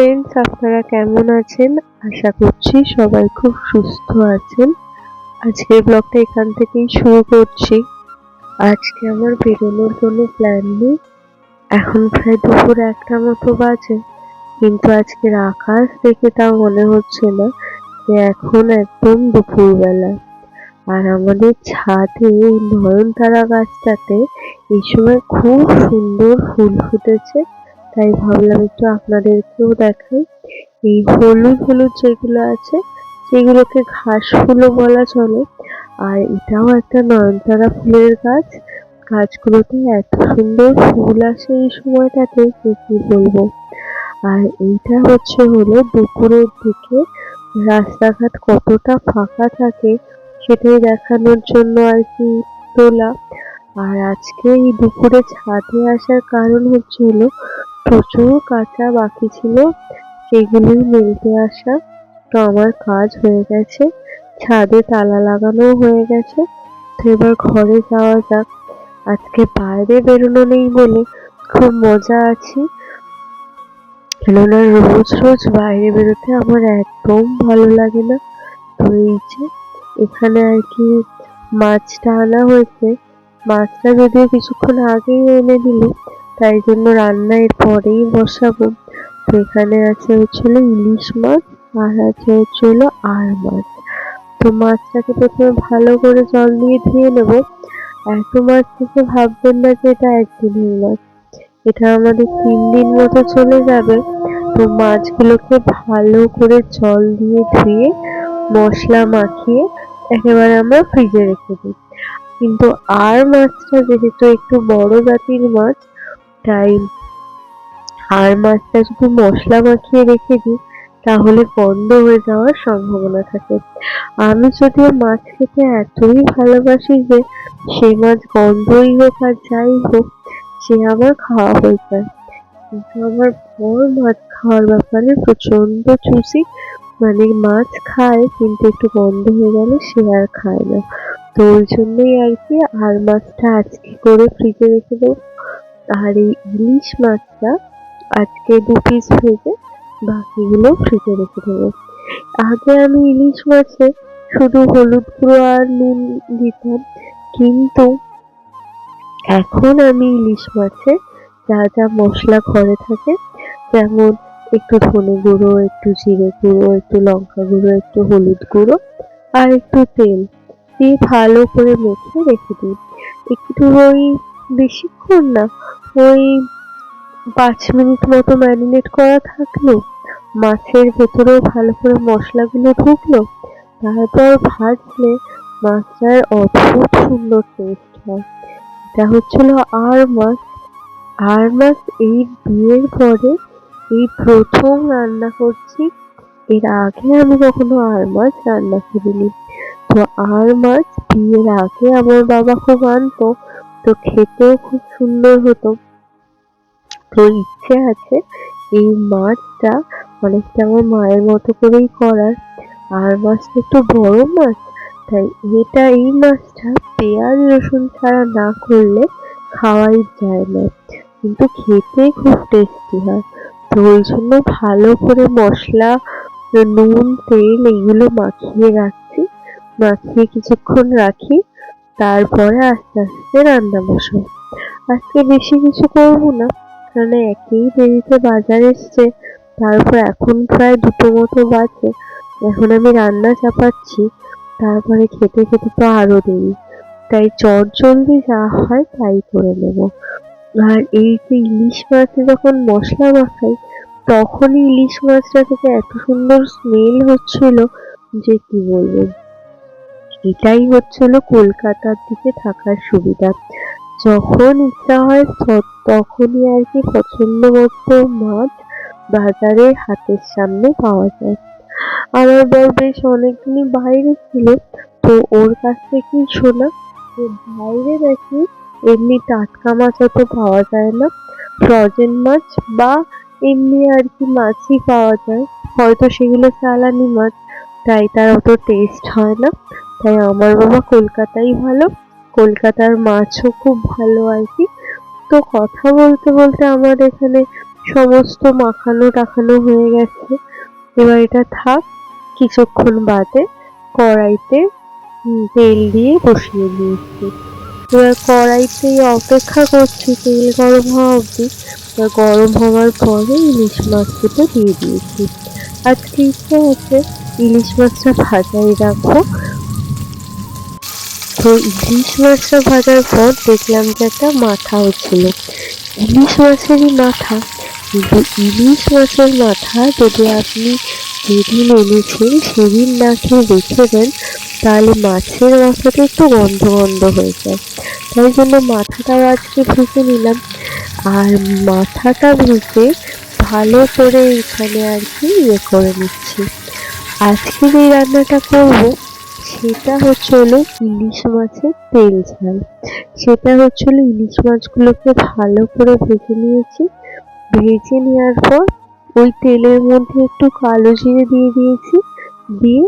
Friends আপনারা কেমন আছেন? আশা করছি সবাই খুব সুস্থ আছেন। আজকের ব্লগটা এখান থেকেই শুরু করছি। আজকে আমার বেরোনোর কোনো প্ল্যান নেই। এখন প্রায় দুপুর একটা মতো বাজে। কিন্তু আজকের আকাশ দেখে তা মনে হচ্ছে না যে এখন একদম দুপুরবেলা। আর আমাদের ছাদে এই নয়নতারা গাছটাতে এই সময় খুব সুন্দর ফুল ফুটেছে। তাই ভাবলাম একটু আপনাদেরকেও দেখাই। এই হলুদ হলুদ যেগুলো আছে, সেগুলোকে ঘাস ফুলও বলা চলে। আর এটাও একটা নয়নতারা ফুলের গাছ। গাছগুলোতে এত সুন্দর ফুল আসে এই সময়টাতে যে কি বলব? আর এইটা হচ্ছে হলো দুপুরের দিকে রাস্তাঘাট কতটা ফাঁকা থাকে সেটাই দেখানোর জন্য আর কি তোলা। আর আজকে এই দুপুরে ছাদে আসার কারণ হচ্ছে হলো প্রচুর কাঁচা বাকি ছিল সেগুলোই মেলতে আসা তো আমার কাজ হয়ে গেছে। ছাদে তালা লাগানো হয়ে গেছে। তো এবার ঘরে যাওয়া যাক। আজকে বাইরে বেরোনো নেই বলে খুব মজা আছি। কেননা রোজ রোজ বাইরে বেরোতে আমার একদম ভালো লাগে না। তো এই যে, এখানে আর কি মাছটা আনা হয়েছে। মাছটা যদিও কিছুক্ষণ আগেই এনে দিল তাই জন্য রান্না এর পরেই বসাবো। তো এখানে আছে হচ্ছিল ইলিশ মাছ, আর আছে হচ্ছিল আর মাছ। তো মাছটাকে প্রথমে ভালো করে জল দিয়ে ধুয়ে নেব। এত মাছ থেকে ভাববেন না যে এটা একদিনের মাছ। এটা আমাদের তিন দিন মতো চলে যাবে। তো মাছগুলোকে ভালো করে জল দিয়ে ধুয়ে, মশলা মাখিয়ে একেবারে আমরা ফ্রিজে রেখে দিই। কিন্তু আর মাছটা যেহেতু একটু বড় জাতির মাছ তাই আর মাছটা যদি মশলা মাখিয়ে রেখে দিই, তাহলে বন্ধ হয়ে যাওয়ার সম্ভাবনা থাকে। আমি যদিও মাছ খেতে এতই ভালোবাসি যে, সে মাছ গন্ধই হোক আর যাই হোক, সে আমার খাওয়া হয়ে যায়। কিন্তু আমার বর মাছ খাওয়ার ব্যাপারে প্রচণ্ড চুষি। মানে মাছ খায়, কিন্তু একটু গন্ধ হয়ে গেলে সে আর খায় না। তো ওই জন্যই আর কি, আর মাছটা আজকে করে ফ্রিজে রেখে দেবো। আর এই ইলিশ মাছটা আজকে দু পিস ভেজে বাকিগুলো ফ্রিজে রেখে দেবো। আগে আমি ইলিশ মাছে শুধু হলুদ গুঁড়ো আর নুন দিতাম, কিন্তু এখন আমি ইলিশ মাছে যা যা মশলা ঘরে থাকে, যেমন একটু ধনে গুঁড়ো, একটু জিরে গুঁড়ো, একটু লঙ্কা গুঁড়ো, একটু হলুদ গুঁড়ো আর একটু তেল দিয়ে ভালো করে মেখে রেখে দিই। একটু ওই বেশিক্ষণ না ওই পাঁচ মিনিট মতো ম্যারিনেট করা থাকল, মাছের ভেতরেও ভালো করে মশলাগুলো ঢুকলো, তারপর ভাজলে মাছটার অদ্ভুত সুন্দর টেস্ট হয়। এটা হচ্ছিল আর মাছ আর মাছ এই বিয়ের পরে এই প্রথম রান্না করছি। এর আগে আমি কখনো আর মাছ রান্না করিনি। তো আর মাছ বিয়ের আগে আমার বাবা খুব আনতো তো খেতেও খুব সুন্দর হতো। তো ইচ্ছে আছে এই মাছটা অনেকটা আমার মায়ের মতো করেই করার। আর মাছটা একটু বড় মাছ, তাই এটা এই মাছটা পেঁয়াজ, রসুন ছাড়া না করলে খাওয়াই যায় না। কিন্তু খেতে খুব টেস্টি হয়। তো ওই জন্য ভালো করে মশলা, নুন, তেল এগুলো মাখিয়ে রাখছি। মাখিয়ে কিছুক্ষণ রাখি। তারপরে আস্তে আস্তে রান্না বসাবো। আজকে বেশি কিছু করব না, কারণ একেই দেরিতে বাজার এসছে, তারপর এখন প্রায় দুটো মতো বাজে। এখন আমি রান্না চাপাচ্ছি, তারপরে খেতে খেতে তো আরও দেরি। তাই চট জলদি যা হয় তাই করে নেব। আর এই যে ইলিশ মাছে যখন মশলা মাখাই, তখনই ইলিশ মাছটা থেকে এত সুন্দর স্মেল হচ্ছিল যে কি বলব। এটাই হচ্ছিল কলকাতার দিকে থাকার সুবিধা। যখন ইচ্ছা হয় তখনই আর কি পছন্দ মতো মাছ বাজারে হাতের সামনে পাওয়া যায়। আমার বর বেশ অনেকদিনই বাইরে ছিল, তো ওর কাছ থেকেই শোনা যে বাইরে নাকি এমনি টাটকা মাছ অত পাওয়া যায় না, ফ্রজেন মাছ বা এমনি আর কি মাছই পাওয়া যায়। হয়তো সেগুলো চালানি মাছ, তাই তার অত টেস্ট হয় না। তাই আমার বাবা কলকাতাই ভালো। কলকাতার মাছও খুব ভালো আর কি। তো কথা বলতে বলতে আমার এখানে সমস্ত মাখানো টাখানো হয়ে গেছে। এবার এটা থাক, কিছুক্ষণ বাদে কড়াইতে তেল দিয়ে বসিয়ে দিয়েছি। এবার কড়াইতে অপেক্ষা করছি তেল গরম হওয়া অবধি। গরম হওয়ার পরে ইলিশ মাছগুলো দিয়ে দিয়েছি। আজকে ইচ্ছে আছে, ইলিশ মাছটা ভাজাই রাখব তো ইলিশ মাছটা ভাজার পর দেখলাম যে একটা মাথাও ছিল ইলিশ মাছেরই মাথা? কিন্তু ইলিশ মাছের মাথা যদি আপনি যেদিন এনেছেন, সেদিন না খেয়ে রেখে দেন তাহলে মাছের মাথাটা একটু গন্ধ গন্ধ হয়ে যায়। তাই জন্য মাথাটাও আজকে ভেজে নিলাম। আর মাথাটা ভেজে ভালো করে এখানে আর কি ইয়ে করে নিচ্ছি। আজকে যে রান্নাটা করব সেটা হচ্ছে হলো ইলিশ মাছের তেল ঝাল। সেটা হচ্ছে হলো ইলিশ মাছগুলোকে ভালো করে ভেজে নিয়েছি। ভেজে নেওয়ার পর ওই তেলের মধ্যে একটু কালো জিরে দিয়ে দিয়েছি। দিয়ে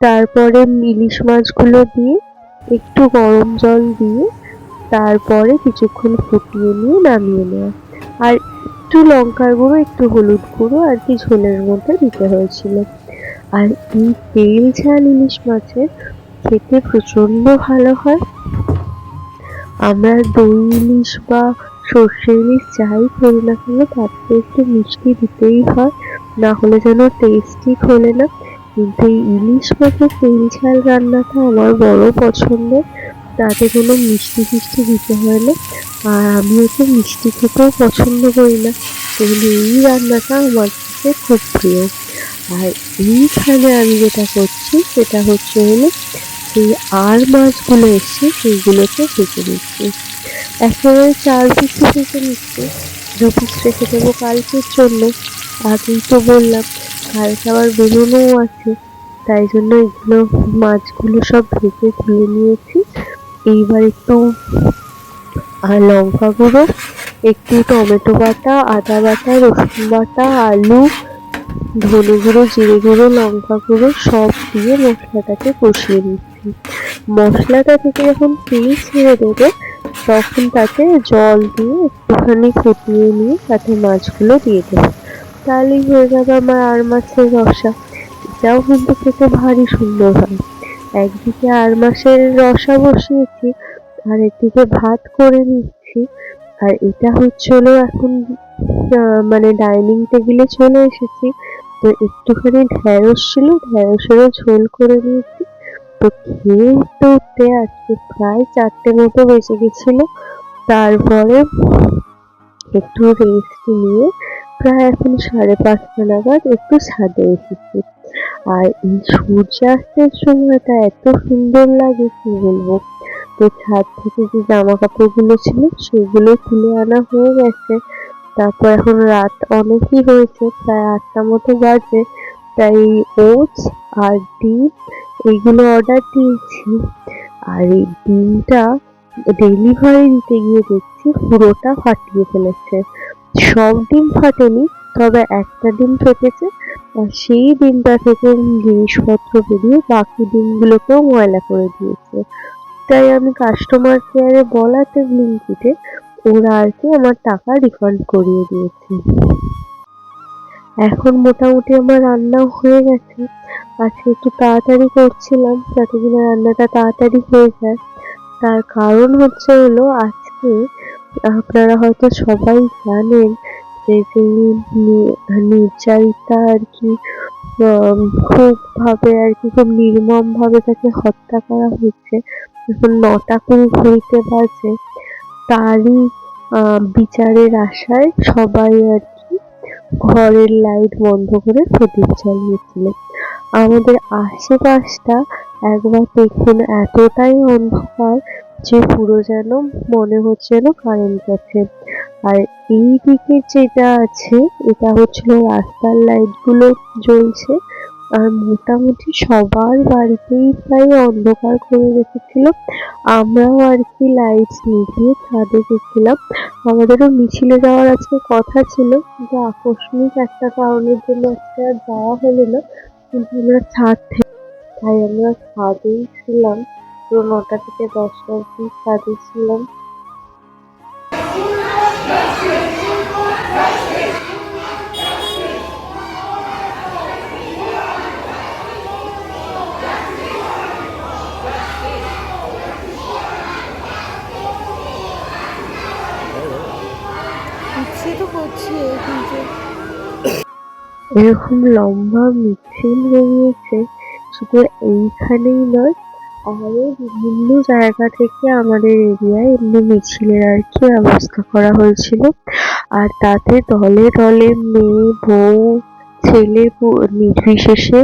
তারপরে ইলিশ মাছগুলো দিয়ে একটু গরম জল দিয়ে তারপরে কিছুক্ষণ ফুটিয়ে নিয়ে নামিয়ে নেওয়া। আর একটু লঙ্কার গুঁড়ো, একটু হলুদ গুঁড়ো আর কি ঝোলের মধ্যে দিতে হয়েছিল। আর এই তেল ঝাল ইলিশ মাছের খেতে প্রচণ্ড ভালো হয়। আমরা দই ইলিশ বা সর্ষে ইলিশ যাই করি না কেন, তাতে একটু মিষ্টি দিতেই হয়, না হলে যেন টেস্টই খোলে না। কিন্তু এই ইলিশ মাছের তেল ঝাল রান্নাটা আমার বড় পছন্দের, তাতে কোনো মিষ্টি ফিষ্টি দিতে হয় না। আর আমি হচ্ছে মিষ্টি খেতেও পছন্দ করি না এই রান্নাটা আমার কাছে খুব প্রিয়। আর এইখানে আমি যেটা করছি, সেটা হচ্ছে হলো সেই আর মাছগুলো এসছে সেইগুলোকে ভেজে নিচ্ছি। একেবারে চার পিস ভেজে নিচ্ছি। দু পিস রেখে দেবো কালকের জন্য। আগেই তো বললাম, কালকে আবার বেরোনোও আছে, তাই জন্য এগুলো মাছগুলো সব ভেজে ধুয়ে নিয়েছি। এইবার একটু আর লঙ্কা গুঁড়ো, একটু টমেটো বাটা, আদা বাটা, রসুন বাটা, আলু ধনে গুঁড়ো, জিরে গুঁড়ো, লঙ্কা গুঁড়ো সব দিয়ে মশলাটাকে কষিয়ে নিচ্ছি। মশলাটা থেকে যখন তেল ছেড়ে দেবে, তখন তাতে জল দিয়ে একটুখানি ফুটিয়ে নিয়ে তাতে মাছগুলো দিয়ে দেবো। তাহলেই হয়ে যাবে আমার আর মাছের রসা। এটাও কিন্তু খেতে ভারী সুন্দর হয়। একদিকে আর মাছের রসা বসিয়েছি, আর একদিকে ভাত করে নিচ্ছি। আর এটা হচ্ছে হলো এখন মানে ডাইনিং টেবিলে চলে এসেছি। তো একটুখানি ঢ্যাঁড়স ছিল, ঢ্যাঁড়সেরও ঝোল করে নিয়েছি। তো খেয়ে উঠতে আজকে প্রায় চারটে মতো বেঁচে গেছিল। তারপরে একটু রেস্ট নিয়ে প্রায় এখন সাড়ে পাঁচটা নাগাদ একটু ছাদে এসেছি। আর এই সূর্যাস্তের সময়টা এত সুন্দর লাগে, কি বলব? তো ছাদ থেকে যে জামা কাপড়গুলো ছিল, সেগুলো তুলে আনা হয়ে গেছে। তারপর এখন রাত অনেকই হয়েছে, প্রায় আটটা মতো বাজে। তাই ওটস আর ডিম এইগুলো অর্ডার দিয়েছি। আর এই ডিমটা ডেলিভারি দিতে গিয়ে দেখছি পুরোটা ফাটিয়ে ফেলেছে। সব ডিম ফাটেনি, তবে একটা ডিম ফেটেছে। আর সেই ডিমটা থেকে জিনিসপত্র বেরিয়ে বাকি ডিমগুলোকেও ময়লা করে দিয়েছে। তাই আমি কাস্টমার কেয়ারে বলাতে ব্লিঙ্কিটে ওরা আর কি আমার টাকা রিফান্ড করিয়ে দিয়েছে। এখন মোটামুটি আমার রান্নাও হয়ে গেছে। আজকে একটু তাড়াতাড়ি করছিলাম যাতে কিনা রান্নাটা তাড়াতাড়ি হয়ে যায়। তার কারণ হচ্ছে হলো আজকে আপনারা হয়তো সবাই জানেন যে নির্যাতিতা আর কি খুব ভাবে আর কি খুব নির্মম ভাবে তাকে হত্যা করা হয়েছে। এখন নটা কুড়ি ঘড়িতে বাজে। তারই বিচারের আশায় সবাই আর কি ঘরের লাইট বন্ধ করে প্রদীপ জ্বালিয়েছিল আমাদের আশেপাশটা একবার দেখুন এতটাই অন্ধকার যে পুরো যেন মনে হচ্ছে যেন কারেন্ট গেছে। আর এই দিকে যেটা আছে, এটা হচ্ছিল রাস্তার লাইটগুলো জ্বলছে। আর মোটামুটি সবার বাড়িতেই প্রায় অন্ধকার করে রেখেছিল আমরাও আর কি লাইট নিভিয়ে ছাদে গেছিলাম। আমাদেরও মিছিলে যাওয়ার আজকে কথা ছিল, কিন্তু আকস্মিক একটা কারণের জন্য আজকে আর যাওয়া হলো না। কিন্তু আমরা ছাদ থেকে, তাই আমরা ছাদেই ছিলাম। পুরো নটা থেকে দশটা অব্দি ছাদে ছিলাম। এরকম লম্বা মিছিল বেরিয়েছে, শুধু এইখানেই নয়, আরও বিভিন্ন জায়গা থেকে আমাদের এরিয়ায় এমনি মিছিলের আর কি ব্যবস্থা করা হয়েছিল। আর তাতে দলে দলে মেয়ে, বউ, ছেলে নির্বিশেষে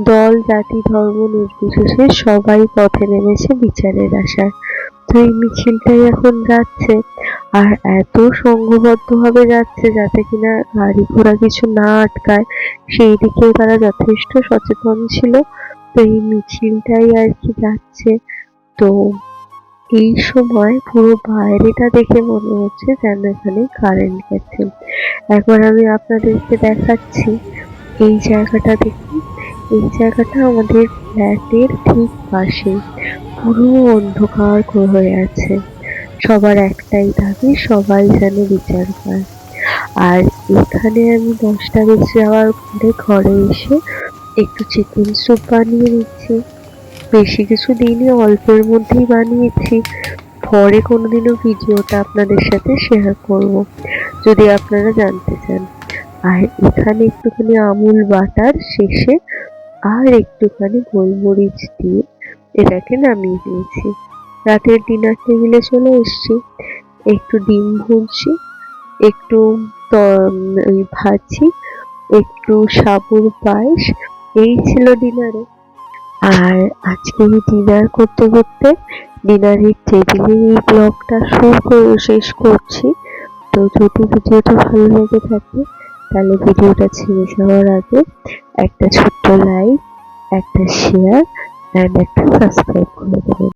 দল, জাতি, ধর্ম নির্বিশেষে সবাই পথে নেমেছে বিচারের আশায়। এই মিছিলটাই এখন যাচ্ছে। আর এত সংঘবদ্ধ ভাবে যাচ্ছে যাতে কিনা গাড়ি ঘোড়া কিছু না আটকায় সেই দিকেও তারা যথেষ্ট সচেতন ছিল। তো এই মিছিলটাই আর কি যাচ্ছে। তো এই সময় পুরো বাইরেটা দেখে মনে হচ্ছে যেন এখানে কারেন্ট গেছে। একবার আমি আপনাদেরকে দেখাচ্ছি। এই জায়গাটা দেখুন। এই জায়গাটা আমাদের ফ্ল্যাটের ঠিক পাশে। পুরো অন্ধকার হয়ে আছে। সবার একটাই দাবি, সবাই যেন বিচার পায়। আর এখানে আমি দশটা বেজে যাওয়ার পরে ঘরে এসে একটু চিকেন স্যুপ বানিয়ে নিচ্ছি। বেশি কিছু দিনই অল্পের মধ্যেই বানিয়েছি। পরে কোনোদিনও ভিডিওটা আপনাদের সাথে শেয়ার করব, যদি আপনারা জানতে চান। আর এখানে একটুখানি আমুল বাটার শেষে আর একটুখানি গোলমরিচ দিয়ে এটাকে নামিয়ে দিয়েছি। রাতের ডিনার টেবিলে চলে এসেছি। একটু ডিম ভুনছি, একটু ভাজি, একটু সাবুর পায়েস, এই ছিল ডিনারে আর আজকে ডিনার করতে করতে ডিনারের টেবিলে এই ব্লগটা শুরু করে শেষ করছি। তো যদি ভিডিওটা ভালো লেগে থাকে তাহলে ভিডিওটা ছেড়ে যাওয়ার আগে একটা ছোট্ট লাইক একটা শেয়ার অ্যান্ড একটা সাবস্ক্রাইব করে দেবেন।